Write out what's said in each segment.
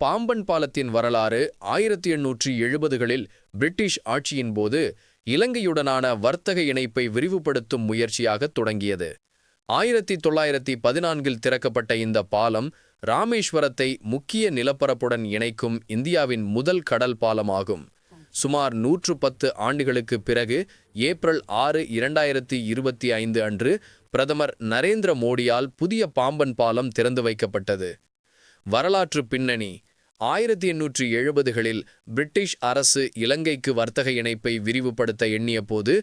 பாம்பன் பாலத்தின் வரலாறு ஆயிரத்தி எண்ணூற்றி எழுபதுகளில் பிரிட்டிஷ் ஆட்சியின் போது இலங்கையுடனான வர்த்தக இணைப்பை விரிவுபடுத்தும் முயற்சியாக தொடங்கியது. ஆயிரத்தி தொள்ளாயிரத்தி பதினான்கில் திறக்கப்பட்ட இந்த பாலம் ராமேஸ்வரத்தை முக்கிய நிலப்பரப்புடன் இணைக்கும் இந்தியாவின் முதல் கடல் பாலமாகும். சுமார் நூற்று பத்து ஆண்டுகளுக்கு பிறகு ஏப்ரல் ஆறு இரண்டாயிரத்தி இருபத்தி ஐந்து அன்று பிரதமர் நரேந்திர மோடியால் புதிய பாம்பன் பாலம் திறந்து வைக்கப்பட்டது. வரலாற்று பின்னணி ஆயிரத்தி எண்ணூற்றி எழுபதுகளில் பிரிட்டிஷ் அரசு இலங்கைக்கு வர்த்தக இணைப்பை விரிவுபடுத்த எண்ணிய போது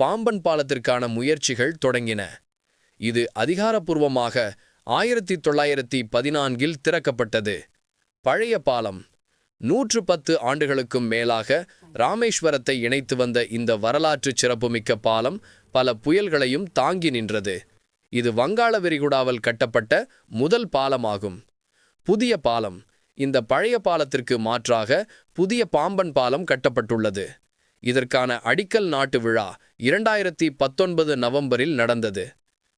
பாம்பன் பாலத்திற்கான முயற்சிகள் தொடங்கின. இது அதிகாரப்பூர்வமாக ஆயிரத்தி தொள்ளாயிரத்தி பதினான்கில் திறக்கப்பட்டது. பழைய பாலம் நூற்று பத்து ஆண்டுகளுக்கும் மேலாக ராமேஸ்வரத்தை இணைத்து வந்த இந்த வரலாற்று சிறப்புமிக்க பாலம் பல புயல்களையும் தாங்கி நின்றது. இது வங்காள விரிகுடாவில் கட்டப்பட்ட முதல் பாலமாகும். புதிய பாலம் இந்த பழைய பாலத்திற்கு மாற்றாக புதிய பாம்பன் பாலம் கட்டப்பட்டுள்ளது. இதற்கான அடிக்கல் நாட்டு விழா இரண்டாயிரத்தி பத்தொன்பது நவம்பரில் நடந்தது.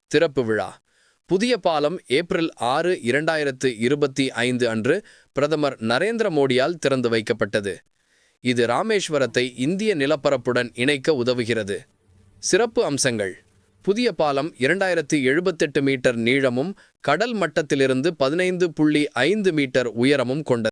திறப்பு விழா. புதிய பாலம் ஏப்ரல் ஆறு இரண்டாயிரத்து இருபத்தி ஐந்து அன்று பிரதமர் நரேந்திர மோடியால் திறந்து வைக்கப்பட்டது. இது ராமேஸ்வரத்தை இந்திய நிலப்பரப்புடன் இணைக்க உதவுகிறது. சிறப்பு அம்சங்கள். புதிய பாலம் இரண்டாயிரத்தி எழுபத்தெட்டு மீட்டர் நீளமும் கடல் மட்டத்திலிருந்து பதினைந்து புள்ளி ஐந்து மீட்டர் உயரமும் கொண்டது.